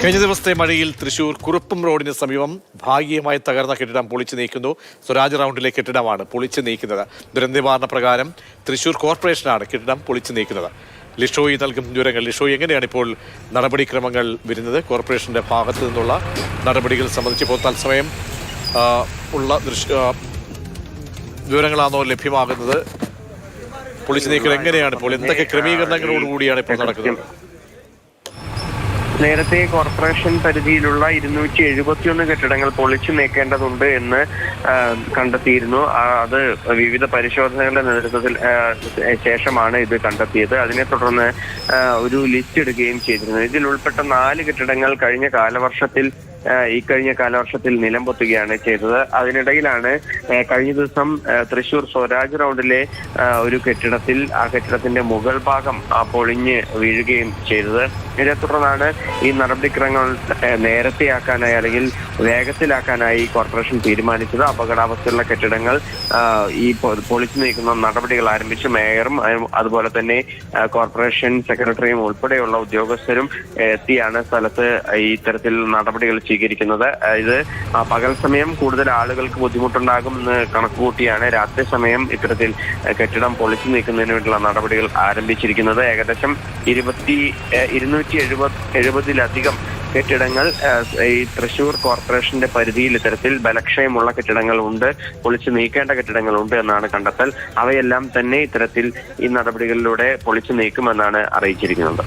കഴിഞ്ഞ ദിവസത്തെ മഴയിൽ തൃശൂർ കുറുപ്പും റോഡിന് സമീപം ഭാഗികമായി തകർന്ന കെട്ടിടം പൊളിച്ചു നീക്കുന്നു. സ്വരാജ് റൗണ്ടിലെ കെട്ടിടമാണ് പൊളിച്ചു നീക്കുന്നത്. ദുരന്ത നിവാരണ പ്രകാരം തൃശൂർ കോർപ്പറേഷനാണ് കെട്ടിടം പൊളിച്ചു നീക്കുന്നത്. ലിഷോയി നൽകും വിവരങ്ങൾ. ലിഷോയി എങ്ങനെയാണ് ഇപ്പോൾ നടപടിക്രമങ്ങൾ വരുന്നത്? കോർപ്പറേഷന്റെ ഭാഗത്തു നിന്നുള്ള നടപടികൾ സംബന്ധിച്ച് ഇപ്പോൾ തത്സമയം ഉള്ള ദൃശ്യ വിവരങ്ങളാണോ ലഭ്യമാകുന്നത്? പൊളിച്ചു നീക്കൽ എങ്ങനെയാണ് ഇപ്പോൾ? എന്തൊക്കെ ക്രമീകരണങ്ങളോടുകൂടിയാണ് ഇപ്പോൾ നടക്കുന്നത്? നേരത്തെ കോർപ്പറേഷൻ പരിധിയിലുള്ള ഇരുന്നൂറ്റി എഴുപത്തിയൊന്ന് കെട്ടിടങ്ങൾ പൊളിച്ചു നീക്കേണ്ടതുണ്ട് എന്ന് കണ്ടെത്തിയിരുന്നു. അത് വിവിധ പരിശോധനകളുടെ നേതൃത്വത്തിൽ ശേഷമാണ് ഇത് കണ്ടെത്തിയത്. അതിനെ തുടർന്ന് ഒരു ലിസ്റ്റ് എടുക്കുകയും ചെയ്തിരുന്നു. ഇതിൽ ഉൾപ്പെട്ട നാല് കെട്ടിടങ്ങൾ കഴിഞ്ഞ കാലവർഷത്തിൽ ഈ കഴിഞ്ഞ കാലവർഷത്തിൽ നിലംപൊത്തുകയാണ് ചെയ്തത്. അതിനിടയിലാണ് കഴിഞ്ഞ ദിവസം തൃശൂർ സ്വരാജ് റൗണ്ടിലെ ഒരു കെട്ടിടത്തിൽ ആ കെട്ടിടത്തിന്റെ മുകൾ ഭാഗം പൊളിഞ്ഞ് വീഴുകയും ചെയ്തത്. ഇതിനെ തുടർന്നാണ് ഈ നടപടിക്രമങ്ങൾ നേരത്തെയാക്കാനായി അല്ലെങ്കിൽ വേഗത്തിലാക്കാനായി കോർപ്പറേഷൻ തീരുമാനിച്ചത്. അപകടാവസ്ഥയുള്ള കെട്ടിടങ്ങൾ ഈ പൊളിച്ചു നീക്കുന്ന നടപടികൾ ആരംഭിച്ചു മേയറും അതുപോലെ തന്നെ കോർപ്പറേഷൻ സെക്രട്ടറിയും ഉൾപ്പെടെയുള്ള ഉദ്യോഗസ്ഥരും എത്തിയാണ് സ്ഥലത്ത് ഇത്തരത്തിൽ നടപടികൾ സ്വീകരിക്കുന്നത്. ഇത് പകൽ സമയം കൂടുതൽ ആളുകൾക്ക് ബുദ്ധിമുട്ടുണ്ടാകും എന്ന് കണക്കുകൂട്ടിയാണ് രാത്രി സമയം ഇത്തരത്തിൽ കെട്ടിടം പൊളിച്ചു നീക്കുന്നതിന് വേണ്ടിയുള്ള നടപടികൾ ആരംഭിച്ചിരിക്കുന്നത്. ഏകദേശം ഇരുപത്തി ഇരുന്നൂറ്റി എഴുപത് എഴുപതിലധികം കെട്ടിടങ്ങൾ ഈ തൃശൂർ കോർപ്പറേഷന്റെ പരിധിയിൽ ഇത്തരത്തിൽ ബലക്ഷയമുള്ള കെട്ടിടങ്ങൾ ഉണ്ട് പൊളിച്ചു നീക്കേണ്ട കെട്ടിടങ്ങൾ ഉണ്ട് എന്നാണ് കണ്ടെത്തൽ. അവയെല്ലാം തന്നെ ഇത്തരത്തിൽ ഈ നടപടികളിലൂടെ പൊളിച്ചു നീക്കുമെന്നാണ് അറിയിച്ചിരിക്കുന്നത്.